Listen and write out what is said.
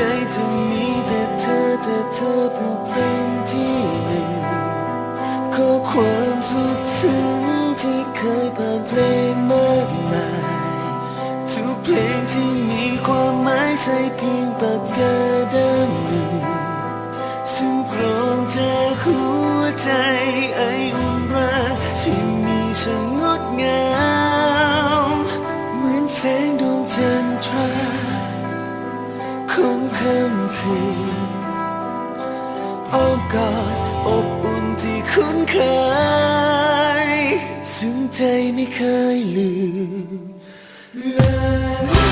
ใจจะมีแต่เธอแต่เธอผู้เป็นที่หนึ่งขอความสุดซึ้งที่เคยผ่านเพลงมากมายทุกเพลงที่มีความหมายใช่เพียงปากกาด้ามหนึ่งซึ่งกรองจากหัวใจไออุ่นรักที่มีช่างงดงามเหมือนแสง ของค่ำคืนอ้อมกอดอบอุ่นที่คุ้นเคย ซึ่งใจไม่เคยลืมลย